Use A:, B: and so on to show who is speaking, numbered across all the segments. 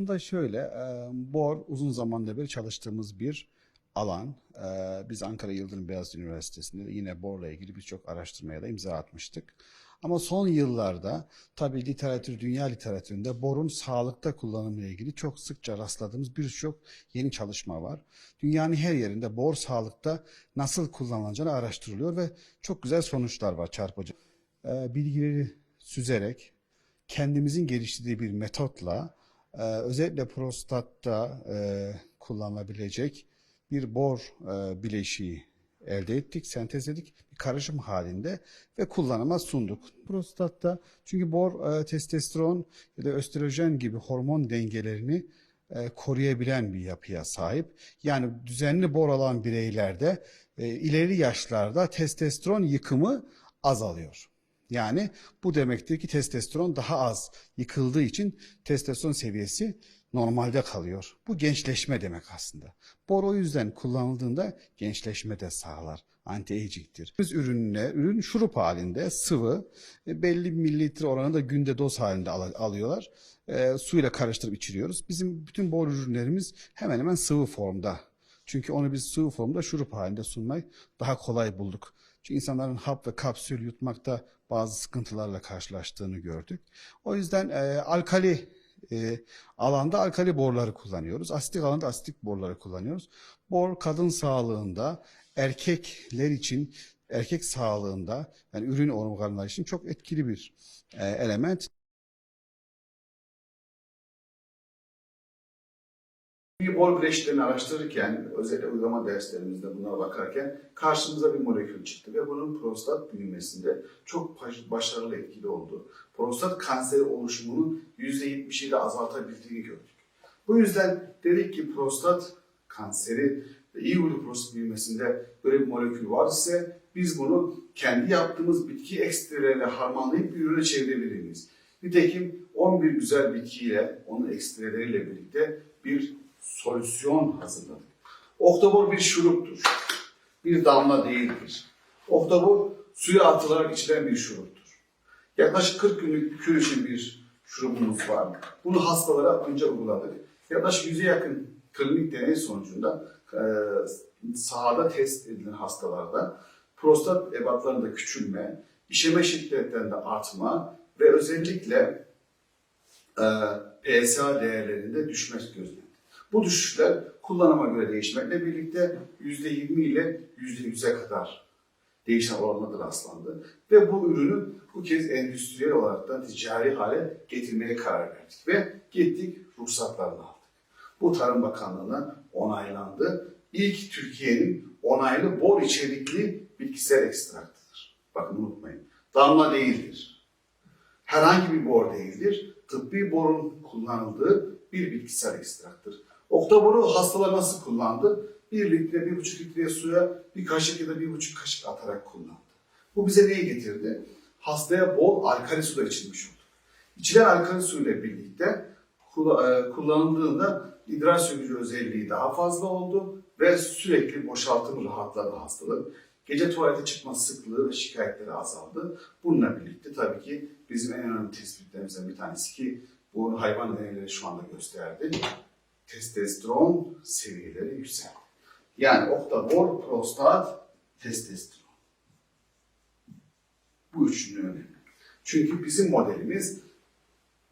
A: Aslında şöyle, e, BOR uzun zamandır beri çalıştığımız bir alan. E, Biz Ankara Yıldırım Beyazıt Üniversitesi'nde de yine BOR'la ilgili birçok araştırmaya da imza atmıştık. Ama son yıllarda tabii literatür, dünya literatüründe borun sağlıkta kullanımıyla ilgili çok sıkça rastladığımız birçok yeni çalışma var. Dünyanın her yerinde bor sağlıkta nasıl kullanılacağını araştırılıyor ve çok güzel sonuçlar var çarpıcı. E, Bilgileri süzerek kendimizin geliştirdiği bir metotla e, özellikle prostatta e, kullanılabilecek bir bor e, bileşiği elde ettik, sentezledik bir karışım halinde ve kullanıma sunduk. Prostatta çünkü bor e, testosteron ya da östrojen gibi hormon dengelerini e, koruyabilen bir yapıya sahip. Yani düzenli bor alan bireylerde e, ileri yaşlarda testosteron yıkımı azalıyor. Yani bu demektir ki testosteron daha az yıkıldığı için testosteron seviyesi normalde kalıyor. Bu gençleşme demek aslında. Bor o yüzden kullanıldığında gençleşme de sağlar. Anti-aging'tir. Ürününe, ürün şurup halinde sıvı, e, belli bir mililitre oranında günde doz halinde al- alıyorlar. E, suyla karıştırıp içiriyoruz. Bizim bütün bor ürünlerimiz hemen hemen sıvı formda. Çünkü onu biz sıvı formda şurup halinde sunmayı daha kolay bulduk. Çünkü insanların hap ve kapsül yutmakta bazı sıkıntılarla karşılaştığını gördük. O yüzden e, alkali e, alanda alkali borları kullanıyoruz. Asitik alanda asitik borları kullanıyoruz. Bor kadın sağlığında, erkekler için, erkek sağlığında, yani ürün organları için çok etkili bir e, element. Bir bor bileşiklerini araştırırken, özellikle uygulama derslerimizde bunlara bakarken karşımıza bir molekül çıktı ve bunun prostat büyümesinde çok baş- başarılı etkili oldu. Prostat kanseri oluşumunun %70'iyle azaltabildiğini gördük. Bu yüzden dedik ki prostat kanseri ve iyi huylu prostat büyümesinde böyle bir molekül var ise biz bunu kendi yaptığımız bitki ekstreleriyle harmanlayıp bir ürüne çevirebilir miyiz? Nitekim 11 güzel bitkiyle, onun ekstreleriyle birlikte bir solüsyon hazırladık. Oktobor bir şuruptur. Bir damla değildir. Oktobor suya atılarak içilen bir şuruptur. Yaklaşık 40 günlük kür için bir şurubumuz var. Bunu hastalara önce uyguladık. Yaklaşık 100'e yakın klinik deney sonucunda e, sahada test edilen hastalarda prostat ebatlarında küçülme, işeme şiddetlerinde artma ve özellikle e, PSA değerlerinde düşme gözlendi. Bu düşüşler kullanıma göre değişmekle birlikte %20 ile %100'e kadar değişen oranla da rastlandı. Ve bu ürünü bu kez endüstriyel olarak da ticari hale getirmeye karar verdik. Ve gittik ruhsatlarını aldık. Bu Tarım Bakanlığı'na onaylandı. İlk Türkiye'nin onaylı bor içerikli bitkisel ekstraktıdır. Bakın unutmayın. Damla değildir. Herhangi bir bor değildir. Tıbbi borun kullanıldığı bir bitkisel ekstraktır. Oktoboru hastalar nasıl kullandı? 1 litre, 1,5 litre suya bir kaşık ya da 1,5 kaşık atarak kullandı. Bu bize neyi getirdi? Hastaya bol alkali su da içilmiş oldu. İçilen alkali su ile birlikte e, kullanıldığında idrar sökücü özelliği daha fazla oldu ve sürekli boşaltımı rahatladı hastalık. Gece tuvalete çıkma sıklığı ve şikayetleri azaldı. Bununla birlikte tabii ki bizim en önemli tespitlerimizden bir tanesi ki bu hayvan deneyleri şu anda gösterdi. Testosteron seviyeleri yükseldi. Yani oktabor, prostat, testosteron. Bu üçünün önemli. Çünkü bizim modelimiz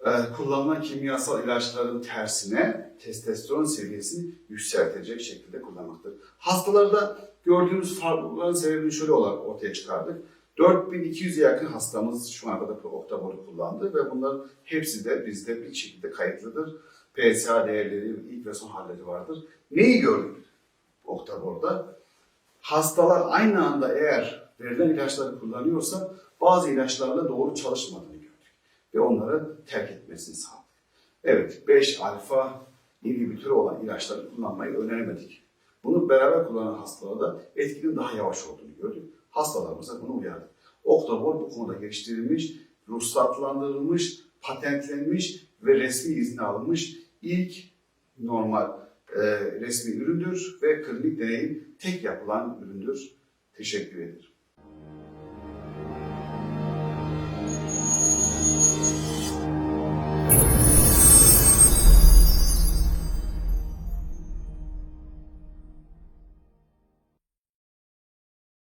A: e, kullanılan kimyasal ilaçların tersine testosteron seviyesini yükseltecek şekilde kullanmaktır. Hastalarda gördüğümüz farklılıkların sebebini şöyle olarak ortaya çıkardık. 4200'e yakın hastamız şu ana kadar oktaboru kullandı ve bunların hepsi de bizde bir şekilde kayıtlıdır. PSA değerleri, ilk ve son halleri vardır. Neyi gördük oktaborda? Hastalar aynı anda eğer verilen ilaçları kullanıyorsa bazı ilaçlarla doğru çalışmadığını gördük ve onları terk etmesini sağladık. Evet, 5 alfa inhibitörü olan ilaçları kullanmayı önermedik. Bunu beraber kullanan hastalarda da etkinin daha yavaş olduğunu gördük. Hastalarımıza bunu uyardık. Oktobor bu konuda geliştirilmiş, ruhsatlandırılmış, patentlenmiş ve resmi izni alınmış ilk normal e, resmi üründür ve klinik deneyin tek yapılan üründür. Teşekkür ederim.